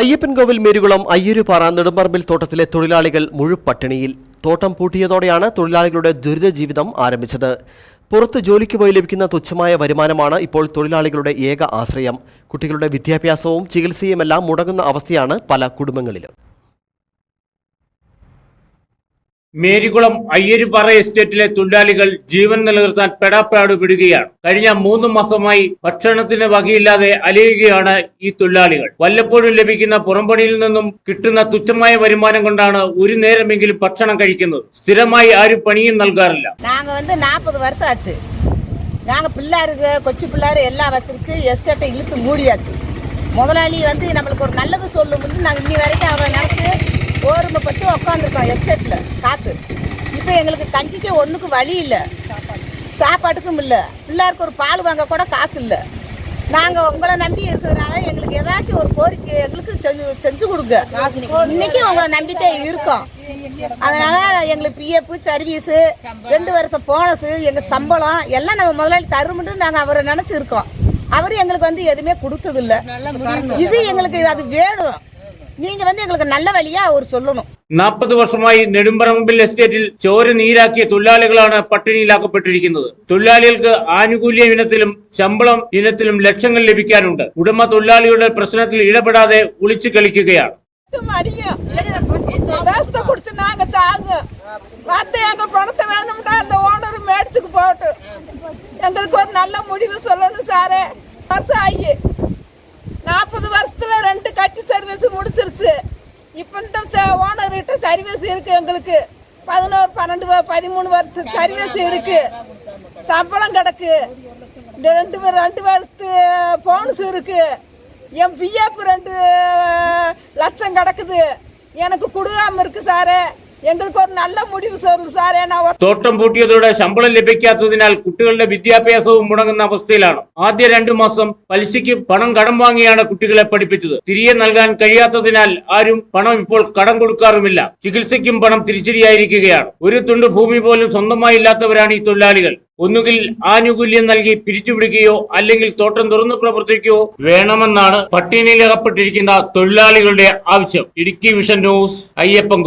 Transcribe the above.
അയ്യപ്പൻകോവിൽ മേരുകുളം അയ്യരുപാറ നെടുമ്പറമ്പിൽ തോട്ടത്തിലെ തൊഴിലാളികൾ മുഴുപട്ടിണിയിൽ തോട്ടം പൂട്ടിയതോടെയാണ് തൊഴിലാളികളുടെ ദുരിത ജീവിതം ആരംഭിച്ചത്. പുറത്ത് ജോലിക്ക് പോയി ലഭിക്കുന്ന തുച്ഛമായ വരുമാനമാണ് ഇപ്പോൾ തൊഴിലാളികളുടെ ഏക ആശ്രയം. കുട്ടികളുടെ വിദ്യാഭ്യാസവും ചികിത്സയുമെല്ലാം മുടങ്ങുന്ന അവസ്ഥയാണ് പല കുടുംബങ്ങളിലും. മേരികുളം അയ്യരുപാറ എസ്റ്റേറ്റിലെ തൊഴിലാളികൾ ജീവൻ നിലനിർത്താൻ പെടാപ്പാട് വിടുകയാണ് കഴിഞ്ഞ മൂന്ന് മാസമായി ഭക്ഷണത്തിന് വകയില്ലാതെ അലയുകയാണ് ഈ തൊഴിലാളികൾ വല്ലപ്പോഴും ലഭിക്കുന്ന പുറംപണിയിൽ നിന്നും കിട്ടുന്ന തുച്ഛമായ വരുമാനം കൊണ്ടാണ് ഒരു നേരമെങ്കിലും ഭക്ഷണം കഴിക്കുന്നത് സ്ഥിരമായി ആരും പണിയും നൽകാറില്ല நாங்கள் வந்து நாற்பது வருஷம் ஆச்சு நாங்கள் பிள்ளாருக்கு கொச்சு பிள்ளாரு எல்லாம் வச்சிருக்கு எஸ்டேட்டை இழுத்து மூடியாச்சு முதலாளி வந்து நம்மளுக்கு ஒரு நல்லது சொல்லும்போது நாங்கள் இன்னி வரைக்கும் அவரை நினச்சி ஓர்மைப்பட்டு உட்காந்துருக்கோம் எஸ்டேட்டில் காற்று இப்போ எங்களுக்கு கஞ்சிக்கு ஒன்றுக்கு வழி இல்லை. சாப்பாட்டுக்கும் இல்லை. பிள்ளாருக்கு ஒரு பால் வாங்க கூட காசு இல்லை. நாங்கள் உங்களை நம்பி இருக்கிறதுனால எங்களுக்கு ஏதாச்சும் ஒரு கோரிக்கை எங்களுக்கு செஞ்சு செஞ்சு கொடுங்க. இன்னைக்கு உங்களை நம்பித்தான் இருக்கோம். அதனால எங்களுக்கு பிஎஃப் சர்வீஸ் ரெண்டு வருஷம் போனஸ் எங்க சம்பளம் எல்லாம் நம்ம முதலாளி தருமுன்னு நாங்க அவரை நினைச்சு இருக்கோம் அவர் எங்களுக்கு வந்து எதுவுமே கொடுத்தது இல்ல இது எங்களுக்கு அது வேணும். நீங்க வந்து எங்களுக்கு நல்ல வழியா அவர் சொல்லணும். നാൽപ്പത് വർഷമായി നെടുമ്പറമ്പിൽ എസ്റ്റേറ്റിൽ ചോര നീരാക്കിയ തൊഴിലാളികളാണ് പട്ടിണിയിലാക്കപ്പെട്ടിരിക്കുന്നത് തൊഴിലാളികൾക്ക് ആനുകൂല്യ ഇനത്തിലും ശമ്പളം ഇനത്തിലും ലക്ഷങ്ങൾ ലഭിക്കാനുണ്ട് ഉടമ തൊഴിലാളികളുടെ പ്രശ്നത്തിൽ ഇടപെടാതെ ഒളിച്ചു കളിക്കുകയാണ് அடியும் வேஸ்ட்டை குடிச்சு நாங்க சாங்க வந்து எங்க பணத்தை வேணும்டா அந்த ஓனர் மேடிச்சுக்கு போட்டு எங்களுக்கு ஒரு நல்ல முடிவு சொல்லணும் சாரே வருஷம் ஆகி நாற்பது வருஷத்துல ரெண்டு கட்டி சர்வீஸ் முடிச்சிருச்சு இப்போ இந்த கிட்ட சர்வீஸ் இருக்கு எங்களுக்கு. பதினோரு பன்னெண்டு பதிமூணு வருஷம் சர்வீஸ் இருக்கு. சம்பளம் கிடக்கு. இந்த ரெண்டு ரெண்டு வருஷத்து போனஸ் இருக்கு. என் பிஎஃப் ரெண்டு லட்சம் கிடக்குது. எனக்கு கொடுக்காம இருக்கு சாரு. ഞങ്ങൾക്ക് ഒരു നല്ല മുടിവ് തോട്ടം പൂട്ടിയതോടെ ശമ്പളം ലഭിക്കാത്തതിനാൽ കുട്ടികളുടെ വിദ്യാഭ്യാസവും മുടങ്ങുന്ന അവസ്ഥയിലാണ്. ആദ്യ രണ്ടു മാസം പലിശയ്ക്ക് പണം കടം വാങ്ങിയാണ് കുട്ടികളെ പഠിപ്പിച്ചത്. തിരികെ നൽകാൻ കഴിയാത്തതിനാൽ ആരും പണം ഇപ്പോൾ കടം കൊടുക്കാറുമില്ല. ചികിത്സയ്ക്കും പണം തിരിച്ചടിയായിരിക്കുകയാണ്. ഒരു തുണ്ട് ഭൂമി പോലും സ്വന്തമായി ഇല്ലാത്തവരാണ് ഈ തൊഴിലാളികൾ. ഒന്നുകിൽ ആനുകൂല്യം നൽകി പിരിച്ചുവിടുകയോ അല്ലെങ്കിൽ തോട്ടം തുറന്നു പ്രവർത്തിക്കുകയോ വേണമെന്നാണ് പട്ടിണിയിലകപ്പെട്ടിരിക്കുന്ന തൊഴിലാളികളുടെ ആവശ്യം. Idukki vision news Ayyappan